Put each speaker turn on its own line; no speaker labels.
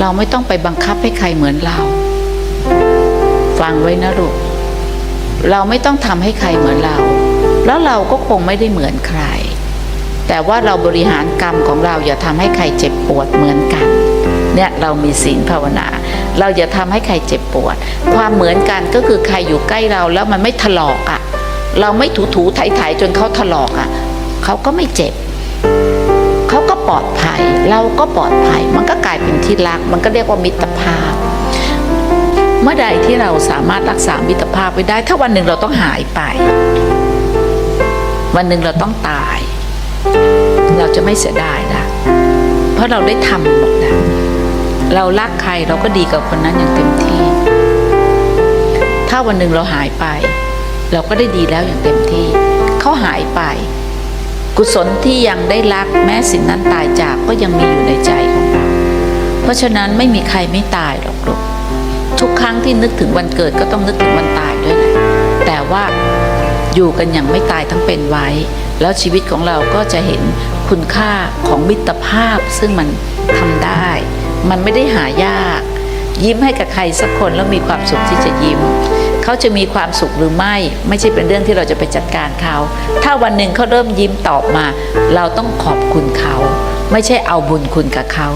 เราไม่ต้องไปบังคับให้ใครเหมือนเรา ฟังไว้นะลูกเราไม่ต้องทำให้ใครเหมือนเรา แล้วเราก็คงไม่ได้เหมือนใคร แต่ว่าเราบริหารกรรมของเราอย่าทำให้ใครเจ็บปวดเหมือนกัน เนี่ยเรามีศีลภาวนา เราอย่าทำให้ใครเจ็บปวด ความเหมือนกันก็คือใครอยู่ใกล้เราแล้วมันไม่ถลอกอะ่ะ เราไม่ถูถูๆไถๆจนเขาถลอกอะ่ะ เขาก็ไม่เจ็บ ปลอดภัย เราก็ปลอดภัย มันก็กลายเป็นที่รัก มันก็เรียกว่ามิตรภาพ เมื่อใดที่เราสามารถรักษามิตรภาพไว้ได้ ถ้าวันหนึ่งเราต้องหายไป วันหนึ่งเราต้องตาย เราจะไม่เสียดายละเพราะเราได้ทำหมดนะเรารักใครเราก็ดีกับคนนั้นอย่างเต็มที่ ถ้าวันหนึ่งเราหายไป เราก็ได้ดีแล้วอย่างเต็มที่ เขาหายไป กุศลที่ยังได้รักแม้สิ่งนั้นตายจากก็ยังมีอยู่ในใจของเรา เพราะฉะนั้นไม่มีใครไม่ตายหรอกลูกทุกครั้งที่นึกถึงวันเกิดก็ต้องนึกถึงวันตายด้วยแหละแต่ว่าอยู่กันอย่างไม่ตายทั้งเป็นไว้ แล้วชีวิตของเราก็จะเห็นคุณค่าของมิตรภาพซึ่งมันทำได้ มันไม่ได้หายาก ยิ้มให้กับใครสักคนแล้วมีความสุขที่จะยิ้ม เขาจะมีความสุขหรือไม่ ไม่ใช่เป็นเรื่องที่เราจะไปจัดการเขา ถ้าวันหนึ่งเขาเริ่มยิ้มตอบมา เราต้องขอบคุณเขา ไม่ใช่เอาบุญคุณกับเขา